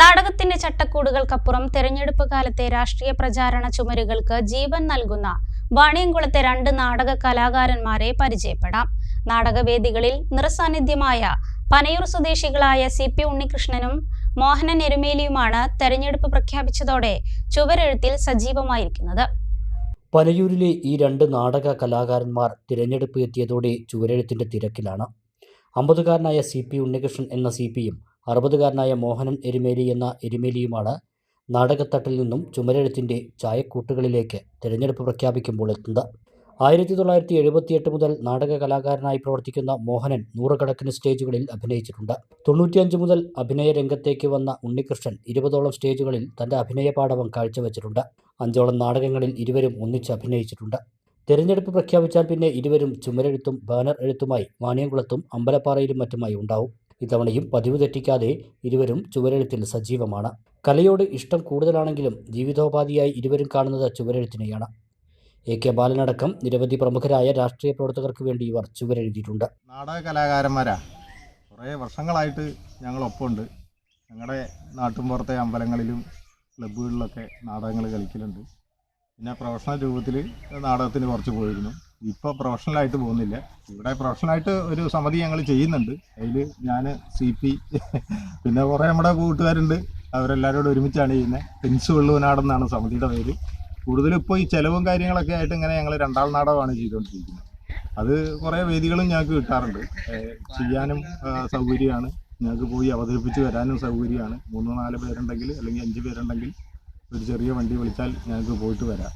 നാടകത്തിന്റെ ചട്ടക്കൂടുകൾക്കപ്പുറം തെരഞ്ഞെടുപ്പ് കാലത്തെ രാഷ്ട്രീയ പ്രചാരണ ചുമരുകൾക്ക് ജീവൻ നൽകുന്ന വാണിയംകുളത്തെ രണ്ട് നാടക കലാകാരന്മാരെ പരിചയപ്പെടാം. നാടകവേദികളിൽ നിറസാന്നിധ്യമായ പനയൂർ സ്വദേശികളായ സി പി ഉണ്ണികൃഷ്ണനും മോഹനൻ എരുമേലിയുമാണ് തെരഞ്ഞെടുപ്പ് പ്രഖ്യാപിച്ചതോടെ ചുവരെഴുത്തിൽ സജീവമായിരിക്കുന്നത്. പനയൂരിലെ ഈ രണ്ട് നാടക കലാകാരന്മാർ തിരഞ്ഞെടുപ്പ് എത്തിയതോടെ ചുവരെഴുത്തിന്റെ തിരക്കിലാണ്. അമ്പതുകാരനായ സി പി ഉണ്ണികൃഷ്ണൻ എന്ന സി പിയും അറുപതുകാരനായ മോഹനൻ എരുമേലി എന്ന എരുമേലിയുമാണ് നാടകത്തട്ടിൽ നിന്നും ചുമരെഴുത്തിന്റെ ചായക്കൂട്ടുകളിലേക്ക് തിരഞ്ഞെടുപ്പ് പ്രഖ്യാപിക്കുമ്പോൾ എത്തുന്നത്. ആയിരത്തി തൊള്ളായിരത്തി എഴുപത്തിയെട്ട് മുതൽ നാടക കലാകാരനായി പ്രവർത്തിക്കുന്ന മോഹനൻ നൂറുകണക്കിന് സ്റ്റേജുകളിൽ അഭിനയിച്ചിട്ടുണ്ട്. തൊണ്ണൂറ്റിയഞ്ച് മുതൽ അഭിനയ രംഗത്തേക്ക് വന്ന ഉണ്ണികൃഷ്ണൻ ഇരുപതോളം സ്റ്റേജുകളിൽ തന്റെ അഭിനയ പാഠവം കാഴ്ചവെച്ചിട്ടുണ്ട്. അഞ്ചോളം നാടകങ്ങളിൽ ഇരുവരും ഒന്നിച്ച് അഭിനയിച്ചിട്ടുണ്ട്. തെരഞ്ഞെടുപ്പ് പ്രഖ്യാപിച്ചാൽ പിന്നെ ഇരുവരും ചുമരെഴുത്തും ബാനർ എഴുത്തുമായി വാണിയംകുളത്തും അമ്പലപ്പാറയിലും മറ്റുമായി ഉണ്ടാവും. ഇത്തവണയും പതിവ് തെറ്റിക്കാതെ ഇരുവരും ചുവരെഴുത്തിൽ സജീവമാണ്. കലയോട് ഇഷ്ടം കൂടുതലാണെങ്കിലും ജീവിതോപാധിയായി ഇരുവരും കാണുന്നത് ചുവരെഴുത്തിനെയാണ്. എ കെ ബാലനടക്കം നിരവധി പ്രമുഖരായ രാഷ്ട്രീയ പ്രവർത്തകർക്ക് വേണ്ടി ഇവർ ചുവരെഴുതിയിട്ടുണ്ട്. നാടക കലാകാരന്മാരാ. കുറേ വർഷങ്ങളായിട്ട് ഞങ്ങളൊപ്പമുണ്ട്. ഞങ്ങളുടെ നാട്ടിൻപുറത്തെ അമ്പലങ്ങളിലും ക്ലബ്ബുകളിലൊക്കെ നാടകങ്ങൾ കളിക്കലുണ്ട്. പിന്നെ പ്രൊഫഷണൽ രൂപത്തിൽ നാടകത്തിന് കുറച്ച് പോയിരുന്നു. ഇപ്പോൾ പ്രൊഫഷണലായിട്ട് പോകുന്നില്ല. ഇവിടെ പ്രൊഫഷണലായിട്ട് ഒരു സമിതി ഞങ്ങൾ ചെയ്യുന്നുണ്ട്. അതിൽ ഞാൻ സി പി പിന്നെ കുറേ നമ്മുടെ കൂട്ടുകാരുണ്ട്. അവരെല്ലാവരോടും ഒരുമിച്ചാണ് ചെയ്യുന്നത് പെൻസ് വെള്ളുവനാടെന്നാണ് സമിതിയുടെ പേര്. കൂടുതലും ഇപ്പോൾ ഈ ചിലവും കാര്യങ്ങളൊക്കെ ആയിട്ട് ഇങ്ങനെ ഞങ്ങൾ രണ്ടാൾ നാടകമാണ് ചെയ്തുകൊണ്ടിരിക്കുന്നത് അത് കുറേ വേദികളും ഞങ്ങൾക്ക് കിട്ടാറുണ്ട്. ചെയ്യാനും സൗകര്യമാണ്. ഞങ്ങൾക്ക് പോയി അവതരിപ്പിച്ച് വരാനും സൗകര്യമാണ്. മൂന്ന് നാല് പേരുണ്ടെങ്കിൽ അല്ലെങ്കിൽ അഞ്ച് പേരുണ്ടെങ്കിൽ ഒരു ചെറിയ വണ്ടി വിളിച്ചാൽ ഞങ്ങൾക്ക് പോയിട്ട് വരാം.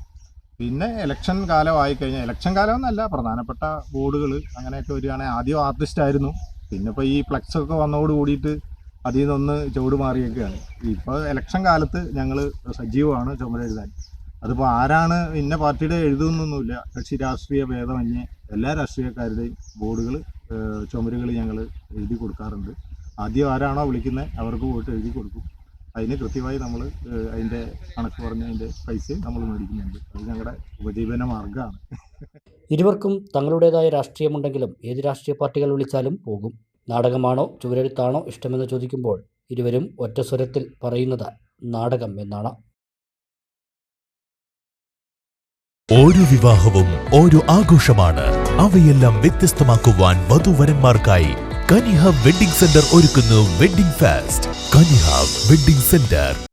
പിന്നെ ഇലക്ഷൻ കാലമായി കഴിഞ്ഞാൽ ഇലക്ഷൻ കാലം എന്നല്ല പ്രധാനപ്പെട്ട ബോർഡുകൾ അങ്ങനെയൊക്കെ വരികയാണെങ്കിൽ ആദ്യം ആർട്ടിസ്റ്റ് ആയിരുന്നു. പിന്നെ ഇപ്പോൾ ഈ ഫ്ലക്സ് ഒക്കെ വന്നതോട് കൂടിയിട്ട് അതിൽ നിന്നൊന്ന് ചുവട് മാറിയൊക്കെയാണ്. ഇപ്പോൾ ഇലക്ഷൻ കാലത്ത് ഞങ്ങൾ സജീവമാണ് ചുമരെഴുതാൻ അതിപ്പോൾ ആരാണ് ഇന്ന പാർട്ടിയുടെ എഴുതുന്നൊന്നുമില്ല. കക്ഷി രാഷ്ട്രീയ ഭേദമന്യേ എല്ലാ രാഷ്ട്രീയക്കാരുടെയും ബോർഡുകൾ ചുമരുകൾ ഞങ്ങൾ എഴുതി കൊടുക്കാറുണ്ട്. ആദ്യം ആരാണോ വിളിക്കുന്നത് അവർക്ക് പോയിട്ട് എഴുതി കൊടുക്കും. അതിന് കൃത്യമായി നമ്മൾ അതിന്റെ കണക്ക് പറഞ്ഞ് അതിന്റെ പൈസയും നമ്മൾ മേടിക്കുന്നുണ്ട്. അത് ഞങ്ങളുടെ ഉപജീവന മാർഗമാണ് ഇരുവർക്കും തങ്ങളുടേതായ രാഷ്ട്രീയമുണ്ടെങ്കിലും ഏത് രാഷ്ട്രീയ പാർട്ടികൾ വിളിച്ചാലും പോകും. നാടകമാണോ ചുവരെഴുത്താണോ ഇഷ്ടമെന്ന് ചോദിക്കുമ്പോൾ ഇരുവരും ഒറ്റ സ്വരത്തിൽ പറയുന്നത് നാടകം എന്നാണ്. ഓരോ വിവാഹവും ഓരോ ആഘോഷമാണ്. അവയെല്ലാം വ്യത്യസ്തമാക്കുവാൻ വധുവരന്മാർക്കായി കനിഹ വെഡിംഗ് സെന്റർ ഒരുക്കുന്നു wedding fest. Kaniha wedding centre.